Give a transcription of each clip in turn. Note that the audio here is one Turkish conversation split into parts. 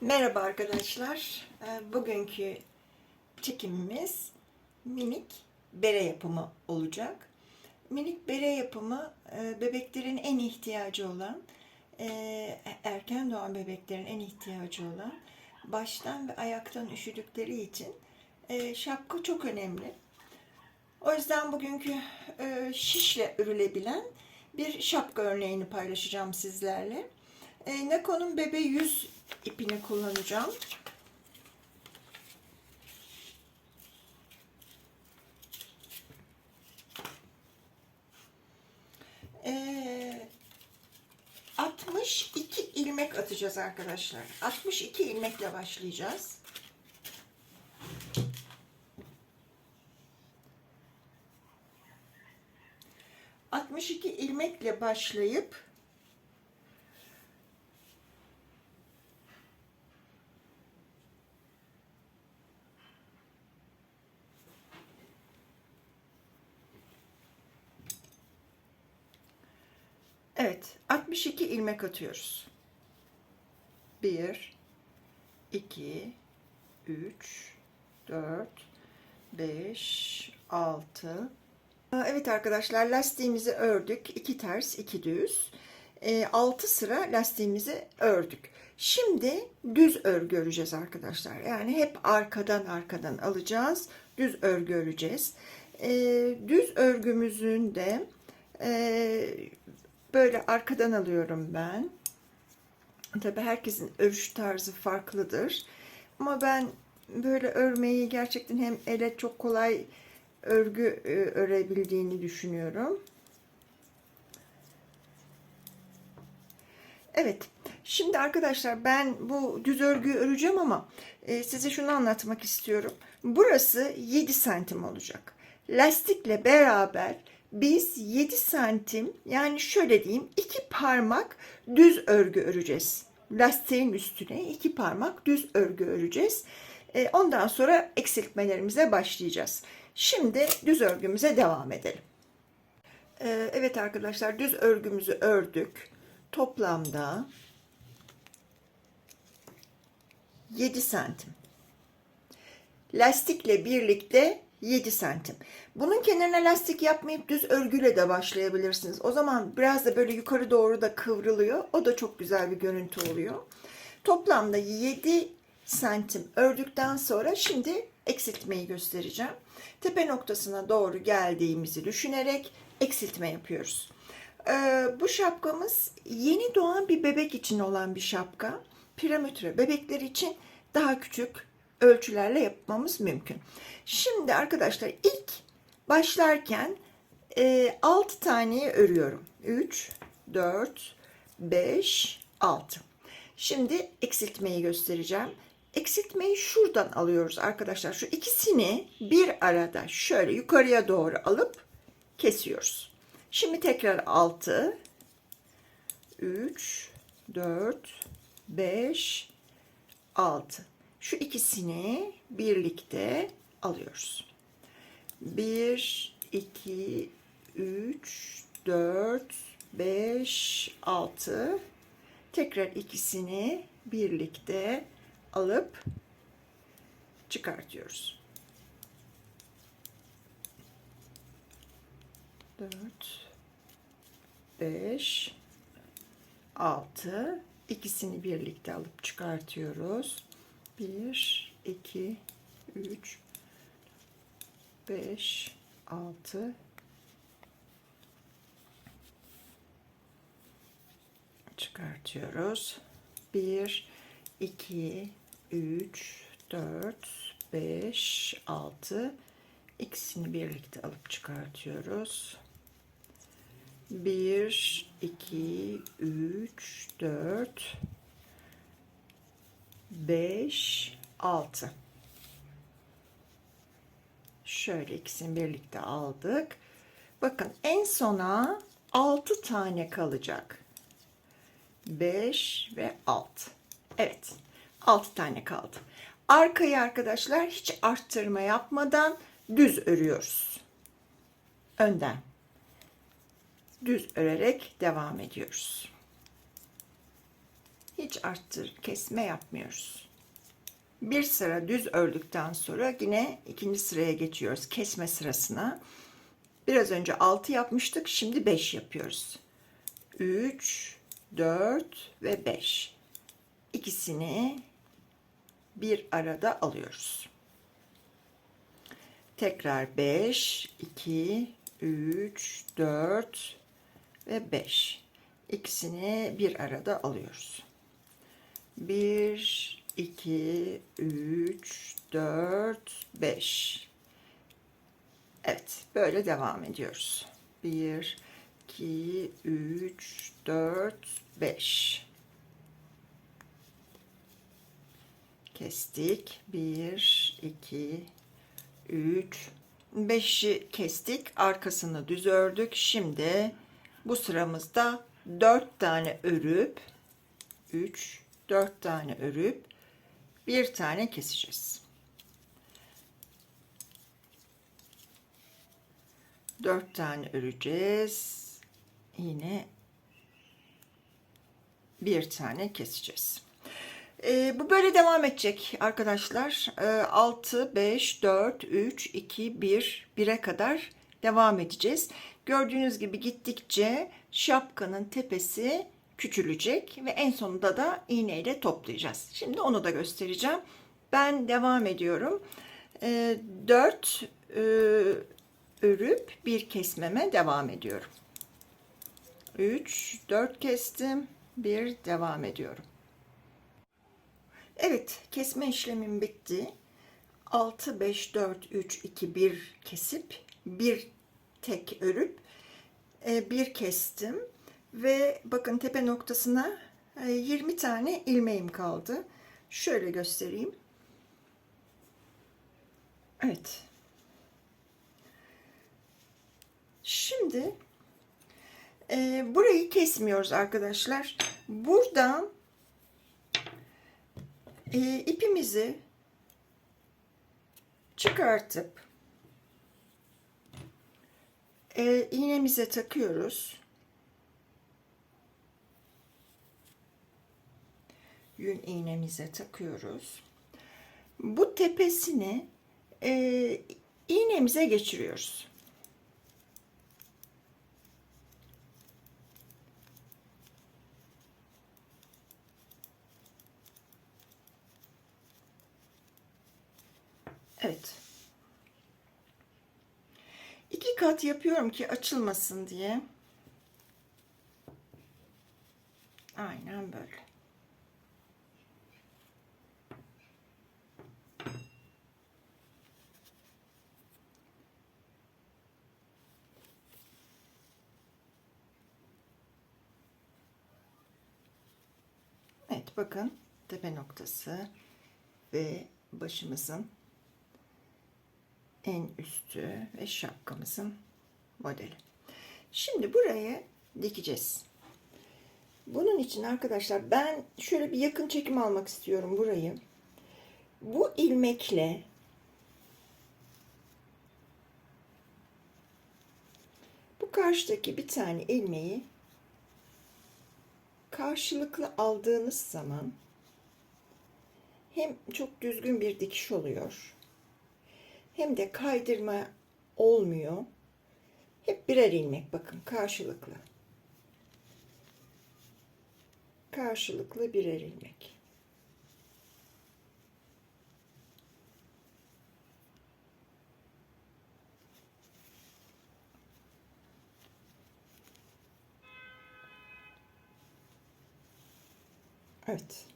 Merhaba arkadaşlar. Ee, Bugünkü çekimimiz minik bere yapımı olacak. Minik bere yapımı e, bebeklerin en ihtiyacı olan, e, erken doğan bebeklerin en ihtiyacı olan, baştan ve ayaktan üşüdükleri için e, şapka çok önemli. O yüzden bugünkü şişle örülebilen bir şapka örneğini paylaşacağım sizlerle. E, Nako'nun bebe yüz ipini kullanacağım. E, 62 ilmek atacağız arkadaşlar. 62 ilmekle başlayacağız. ...62 ilmekle başlayıp... Evet, 62 ilmek atıyoruz. 1 2 3 4 5 6 Evet arkadaşlar lastiğimizi ördük. 2 ters, 2 düz. 6 sıra lastiğimizi ördük. Şimdi düz örgü öreceğiz arkadaşlar. Yani hep arkadan arkadan alacağız. Düz örgü öreceğiz. E, düz örgümüzün de e, böyle arkadan alıyorum ben. Tabi herkesin örüş tarzı farklıdır. Ama ben böyle örmeyi gerçekten hem ele çok kolay örgü e, örebildiğini düşünüyorum. Evet. Şimdi arkadaşlar ben bu düz örgüyü öreceğim ama e, size şunu anlatmak istiyorum. Burası 7 santim olacak. Lastikle beraber biz 7 santim yani şöyle diyeyim 2 parmak düz örgü öreceğiz. Lastiğin üstüne 2 parmak düz örgü öreceğiz. E, ondan sonra eksiltmelerimize başlayacağız. Şimdi düz örgümüze devam edelim. E, evet arkadaşlar düz örgümüzü ördük. Toplamda 7 santim. Lastikle birlikte 7 santim. Bunun kenarına lastik yapmayıp düz örgüyle de başlayabilirsiniz. O zaman biraz da böyle yukarı doğru da kıvrılıyor. O da çok güzel bir görüntü oluyor. Toplamda 7 santim ördükten sonra şimdi eksiltmeyi göstereceğim. Tepe noktasına doğru geldiğimizi düşünerek eksiltme yapıyoruz. Ee, bu şapkamız yeni doğan bir bebek için olan bir şapka. Piramütre bebekler için daha küçük ölçülerle yapmamız mümkün. Şimdi arkadaşlar ilk başlarken e, 6 taneyi örüyorum. 3, 4, 5, 6. Şimdi eksiltmeyi göstereceğim. Eksiltmeyi şuradan alıyoruz arkadaşlar. Şu ikisini bir arada şöyle yukarıya doğru alıp kesiyoruz. Şimdi tekrar 6, 3, 4, 5, 6. Şu ikisini birlikte alıyoruz. 1, 2, 3, 4, 5, 6. Tekrar ikisini birlikte alıp çıkartıyoruz. 4, 5, 6. İkisini birlikte alıp çıkartıyoruz. 1, 2, 3, 5, 6, çıkartıyoruz. 1, 2, 3, 4, 5, 6. İkisini birlikte alıp çıkartıyoruz. 1, 2, 3, 4, 5, 6. Şöyle ikisini birlikte aldık. Bakın en sona 6 tane kalacak. 5 ve 6. Evet. 6 tane kaldı. Arkayı arkadaşlar hiç arttırma yapmadan düz örüyoruz. Önden. Düz örerek devam ediyoruz. Hiç arttır, kesme yapmıyoruz. Bir sıra düz ördükten sonra yine ikinci sıraya geçiyoruz. Kesme sırasına. Biraz önce 6 yapmıştık. Şimdi 5 yapıyoruz. 3, 4 ve 5. İkisini bir arada alıyoruz. Tekrar 5, 2, 3, 4 ve 5. İkisini bir arada alıyoruz. 1, 2, 3, 4, 5. Evet, böyle devam ediyoruz. 1, 2, 3, 4, 5. Kestik. 1, 2, 3, 5'i kestik. Arkasını düz ördük. Şimdi bu sıramızda 4 tane örüp 3, 4 tane örüp bir tane keseceğiz. 4 tane öreceğiz. Yine bir tane keseceğiz. Ee, bu böyle devam edecek arkadaşlar. Ee, 6, 5, 4, 3, 2, 1, 1'e kadar devam edeceğiz. Gördüğünüz gibi gittikçe şapkanın tepesi küçülecek ve en sonunda da iğneyle toplayacağız. Şimdi onu da göstereceğim. Ben devam ediyorum. Ee, 4 e, örüp bir kesmeme devam ediyorum. 3, 4 kestim. Bir devam ediyorum. Evet, kesme işlemim bitti. 6, 5, 4, 3, 2, 1 kesip bir tek örüp e, bir kestim ve bakın tepe noktasına e, 20 tane ilmeğim kaldı. Şöyle göstereyim. Evet. Şimdi e, burayı kesmiyoruz arkadaşlar. Buradan e, ipimizi çıkartıp e, iğnemize takıyoruz. Yün iğnemize takıyoruz. Bu tepesini e, iğnemize geçiriyoruz. Evet. İki kat yapıyorum ki açılmasın diye. Aynen böyle. Evet bakın tepe noktası ve başımızın en üstü ve şapkamızın modeli. Şimdi buraya dikeceğiz. Bunun için arkadaşlar ben şöyle bir yakın çekim almak istiyorum burayı. Bu ilmekle bu karşıdaki bir tane ilmeği karşılıklı aldığınız zaman hem çok düzgün bir dikiş oluyor hem de kaydırma olmuyor. Hep birer ilmek bakın karşılıklı. Karşılıklı birer ilmek. Evet.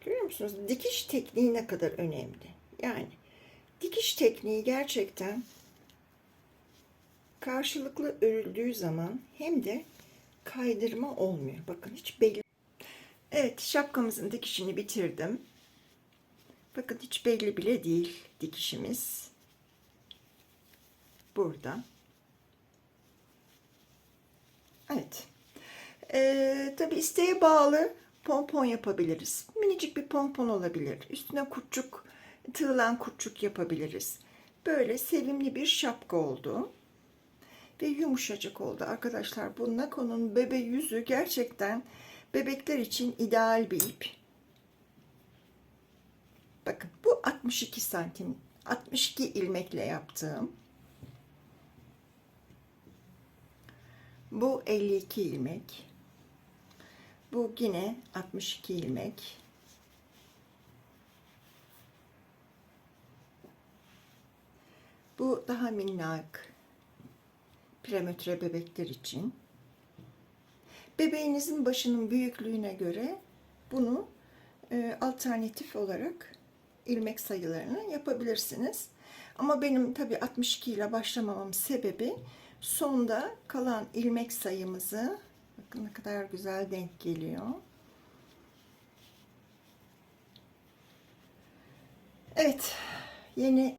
Görüyor musunuz? Dikiş tekniği ne kadar önemli. Yani dikiş tekniği gerçekten karşılıklı örüldüğü zaman hem de kaydırma olmuyor. Bakın hiç belli. Evet şapkamızın dikişini bitirdim. Bakın hiç belli bile değil dikişimiz. Burada. Evet. Ee, tabi isteğe bağlı pompon yapabiliriz. Minicik bir pompon olabilir. Üstüne kurtçuk, tığlan kurtçuk yapabiliriz. böyle sevimli bir şapka oldu. Ve yumuşacık oldu arkadaşlar. Bu Nako'nun bebe yüzü gerçekten bebekler için ideal bir ip. Bakın bu 62 santim 62 ilmekle yaptığım. Bu 52 ilmek. Bu yine 62 ilmek. Bu daha minnak prematüre bebekler için. Bebeğinizin başının büyüklüğüne göre bunu e, alternatif olarak ilmek sayılarını yapabilirsiniz. Ama benim tabii 62 ile başlamamam sebebi sonda kalan ilmek sayımızı bakın ne kadar güzel denk geliyor. Evet, yeni